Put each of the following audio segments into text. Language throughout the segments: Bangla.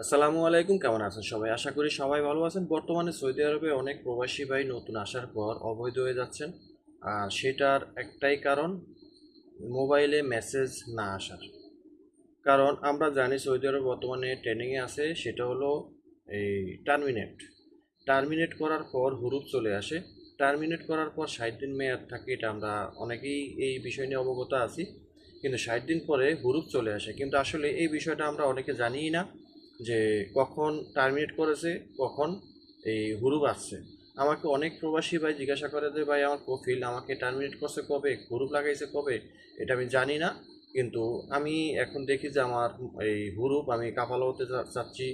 আসসালামু আলাইকুম, কেমন আছেন সবাই? আশা করি সবাই ভালো আছেন। বর্তমানে সৌদি আরবে অনেক প্রবাসী ভাই নতুন আসার পর অবৈধ হয়ে যাচ্ছেন। আর সেটার একটাই কারণ, মোবাইলে মেসেজ না আসার। কারণ আমরা জানি সৌদি আরব বর্তমানে ট্রেনিংয়ে আছে, সেটা হলো এই টার্মিনেট। টার্মিনেট করার পর হুরুপ চলে আসে। টার্মিনেট করার পর ষাট দিন মেয়াদ থাকে, এটা আমরা অনেকেই এই বিষয় নিয়ে অবগত আছি। কিন্তু ষাট দিন পরে হুরুপ চলে আসে। কিন্তু আসলে এই বিষয়টা আমরা অনেকে জানিই না। যে কখন টার্মিনেট করেছে, কখন এই হুরুপ আসছে আমাকে অনেক প্রবাসী ভাই জিজ্ঞাসা করে যে, ভাই, আমার কফিল আমাকে টার্মিনেট করছে কবে? হুরুপ লাগাইছে কবে? এটা আমি জানি না, কিন্তু আমি এখন দেখি যে আমার এই হুরুপ আমি কাপালো হতে চাচ্ছি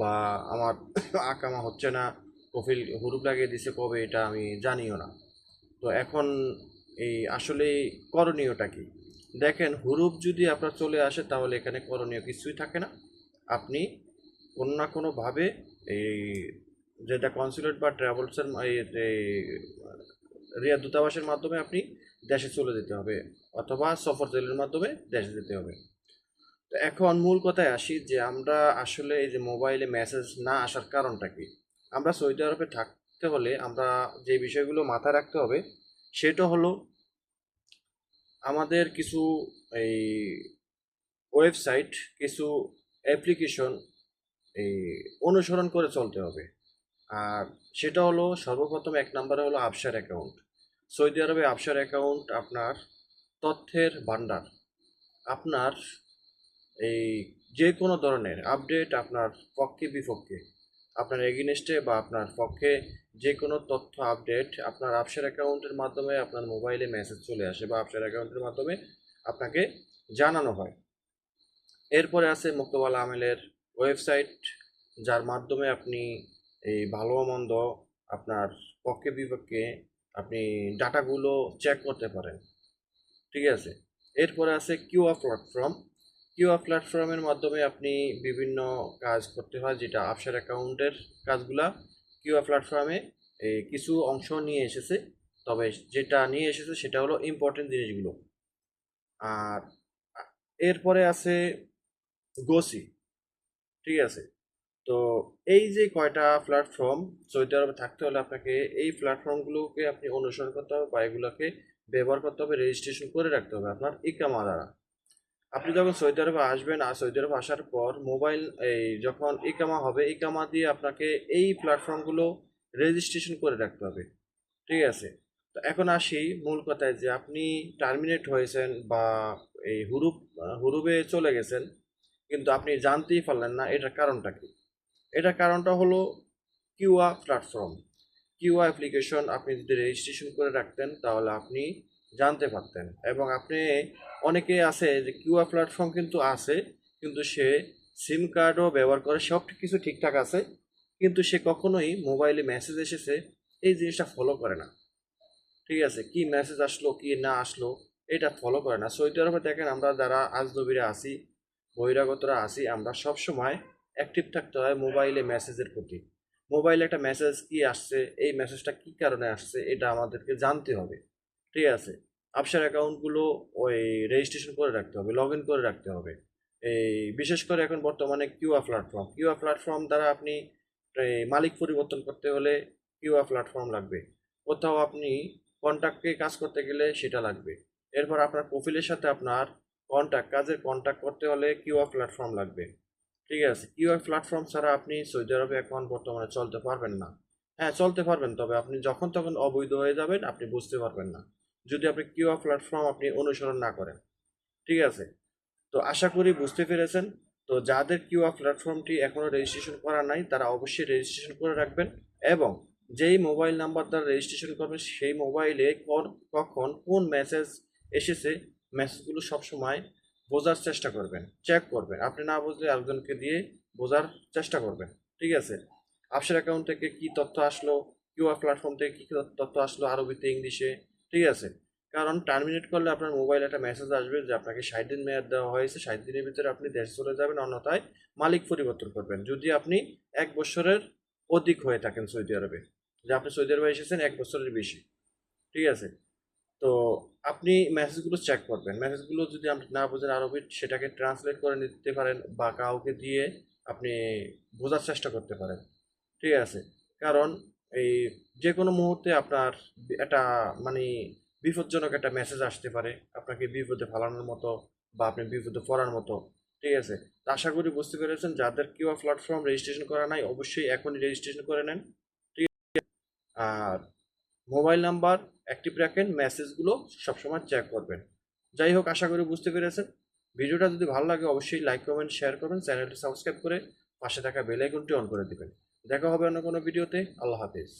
বা আমার আকামা হচ্ছে না কফিল হুরুপ লাগিয়ে দিছে কবে এটা আমি জানিও না। তো এখন এই আসলে করণীয়টা কি? দেখেন হুরুপ যদি আপনার চলে আসে তাহলে এখানে করণীয় কিছুই থাকে না। আপনি কোনো না কোনোভাবে এই যেটা কনসুলেট বা ট্রাভেলসের রিয়া দূতাবাসের মাধ্যমে আপনি দেশে চলে যেতে হবে অথবা সফর জেলের মাধ্যমে দেশে যেতে হবে। তো এখন মূল কথায় আসি যে আমরা আসলে এই যে মোবাইলে মেসেজ না আসার কারণটা কি? আমরা সৌদি আরবে থাকতে হলে আমরা যে বিষয়গুলো মাথায় রাখতে হবে সেটা হলো আমাদের কিছু এই ওয়েবসাইট কিছু অ্যাপ্লিকেশন এই অনুসরণ করে চলতে হবে। আর সেটা হলো সর্বপ্রথম এক নম্বরে হলো আবসার অ্যাকাউন্ট সৌদি আরবে আবসার অ্যাকাউন্ট আপনার তথ্যের ভান্ডার আপনার এই যে কোনো ধরনের আপডেট আপনার পক্ষে বিপক্ষে, আপনার এগেনস্টে বা আপনার পক্ষে যে কোনো তথ্য আপডেট আপনার আবসার অ্যাকাউন্টের মাধ্যমে আপনার মোবাইলে মেসেজ চলে আসে বা আবসার অ্যাকাউন্টের মাধ্যমে আপনাকে জানানো হয়। এরপরে আছে মুক্তবাল আমেলের ওয়েবসাইট যার মাধ্যমে আপনি এই ভালো মন্দ আপনার পক্ষে বিপক্ষে আপনি ডাটাগুলো চেক করতে পারেন। ঠিক আছে? এরপরে আছে কিউআর প্ল্যাটফর্ম কিউআর প্ল্যাটফর্মের মাধ্যমে আপনি বিভিন্ন কাজ করতে হয়, যেটা আফসার অ্যাকাউন্টের কাজগুলা। কিউআর প্ল্যাটফর্মে এই কিছু অংশ নিয়ে এসেছে, তবে যেটা নিয়ে এসেছে সেটা হলো ইম্পর্টেন্ট জিনিসগুলো। আর এরপরে আছে গোসি ঠিক আছে। তো এই যে কয়টা প্ল্যাটফর্ম সৌদি আরবে থাকতে হলে আপনাকে এই প্ল্যাটফর্মগুলোকে আপনি অনুসরণ করতে হবে বা এগুলোকে ব্যবহার করতে হবে রেজিস্ট্রেশন করে রাখতে হবে আপনার ইকামা দ্বারা। আপনি যখন সৌদি আরবে আসবেন, আর সৌদি আরবে আসার পর মোবাইল এই যখন ইকামা হবে, ইকামা দিয়ে আপনাকে এই প্ল্যাটফর্মগুলো রেজিস্ট্রেশন করে রাখতে হবে। ঠিক আছে? তো এখন আসি মূল কথায় যে আপনি টার্মিনেট হয়েছেন বা এই হুরুপ হুরুবে চলে গেছেন কিন্তু আপনি জানতেই পারলেন না এটার কারণটা কি। এটার কারণটা হলো কিউআ প্ল্যাটফর্ম। কিউআ অ্যাপ্লিকেশন আপনি যদি রেজিস্ট্রেশন করে রাখতেন তাহলে আপনি জানতে পারতেন এবং আপনি অনেকে আছে যে কিউআ প্ল্যাটফর্ম কিন্তু আছে, কিন্তু সে সিম কার্ডও ব্যবহার করে, সব কিছু ঠিকঠাক আছে, কিন্তু সে কখনোই মোবাইলে মেসেজ এসেছে, এই জিনিসটা ফলো করে না। ঠিক আছে, কি মেসেজ আসলো, কি না আসলো, এটা ফলো করে না। সৌদি আরবে দেখেন আমরা যারা আজনবীরা আছি বহিরাগতরা আছি, আমরা সব সময় অ্যাক্টিভ থাকতে হয় মোবাইলে মেসেজের প্রতি। মোবাইলে একটা মেসেজ কি আসছে, এই মেসেজটা কি কারণে আসছে, এটা আমাদেরকে জানতে হবে। ঠিক আছে? আপসার অ্যাকাউন্টগুলো ওই রেজিস্ট্রেশন করে রাখতে হবে লগ ইন করে রাখতে হবে। এই বিশেষ করে এখন বর্তমানে কিউআর প্ল্যাটফর্ম কিউআর প্ল্যাটফর্ম দ্বারা আপনি মালিক পরিবর্তন করতে হলে কিউআর প্ল্যাটফর্ম লাগবে। কোথাও আপনি কন্ট্যাক্টে কাজ করতে গেলে সেটা লাগবে। এরপর আপনার প্রোফাইলের সাথে আপনার কন্ট্যাক্ট কাজের কন্ট্যাক্ট করতে হলে কিউআর প্ল্যাটফর্ম লাগবে। ঠিক আছে কিউআর প্ল্যাটফর্ম ছাড়া আপনি সৌদি আরবে এখন বর্তমানে চলতে পারবেন না। হ্যাঁ চলতে পারবেন, তবে আপনি যখন তখন অবৈধ হয়ে যাবেন, আপনি বুঝতে পারবেন না। যদি আপনি কিউআর প্ল্যাটফর্ম আপনি অনুসরণ না করেন। ঠিক আছে, তো আশা করি বুঝতে পেরেছেন। তো যাদের কিউআর প্ল্যাটফর্মটি এখনও রেজিস্ট্রেশন করা নাই, তারা অবশ্যই রেজিস্ট্রেশন করে রাখবেন এবং যেই মোবাইল নাম্বার দ্বারা রেজিস্ট্রেশন করবেন, সেই মোবাইলে কখন কোন মেসেজ এসেছে মেসেজগুলো সবসময় বোঝার চেষ্টা করবেন চেক করবেন। আপনি না বুঝলে একজনকে দিয়ে বোঝার চেষ্টা করবেন, ঠিক আছে? আপসার অ্যাকাউন্ট থেকে কি তথ্য আসলো কিউআর প্ল্যাটফর্ম থেকে কি তথ্য আসলো আরবিতে, ইংলিশে, ঠিক আছে? কারণ টার্মিনেট করলে আপনার মোবাইলে একটা মেসেজ আসবে যে আপনাকে ষাট দিন মেয়াদ দেওয়া হয়েছে, ষাট দিনের ভিতরে আপনি দেশ চলে যাবেন, অন্যথায় মালিক পরিবর্তন করবেন। যদি আপনি এক বছরের অধিক হয়ে থাকেন সৌদি আরবে, যে আপনি সৌদি আরবে এসেছেন এক বছরের বেশি, ঠিক আছে? তো আপনি মেসেজগুলো চেক করবেন। মেসেজগুলো যদি আপনি না বোঝেন আরবি সেটাকে ট্রান্সলেট করে নিতে পারেন বা কাউকে দিয়ে আপনি বোঝার চেষ্টা করতে পারেন। ঠিক আছে? কারণ এই যে কোনো মুহূর্তে আপনার একটা মানে বিপজ্জনক একটা মেসেজ আসতে পারে। আপনাকে বিপদে ফেলানোর মতো বা আপনি বিপদে পড়ার মতো। ঠিক আছে? আশা করি বুঝতে পেরেছেন। যাদের কিউ প্ল্যাটফর্ম রেজিস্ট্রেশন করা নাই, অবশ্যই এখনই রেজিস্ট্রেশন করে নেন। ঠিক আছে? আর মোবাইল নাম্বার অ্যাক্টিভ রাখেন মেসেজগুলো সবসময় চেক করবেন। যাই হোক, আশা করি বুঝতে পেরেছেন। ভিডিওটা যদি ভালো লাগে, অবশ্যই লাইক কমেন্ট শেয়ার করবেন। চ্যানেলটি সাবস্ক্রাইব করে পাশে থাকা বেল আইকনটি অন করে দেবেন। দেখা হবে অন্য কোনো ভিডিওতে আল্লাহ হাফিজ।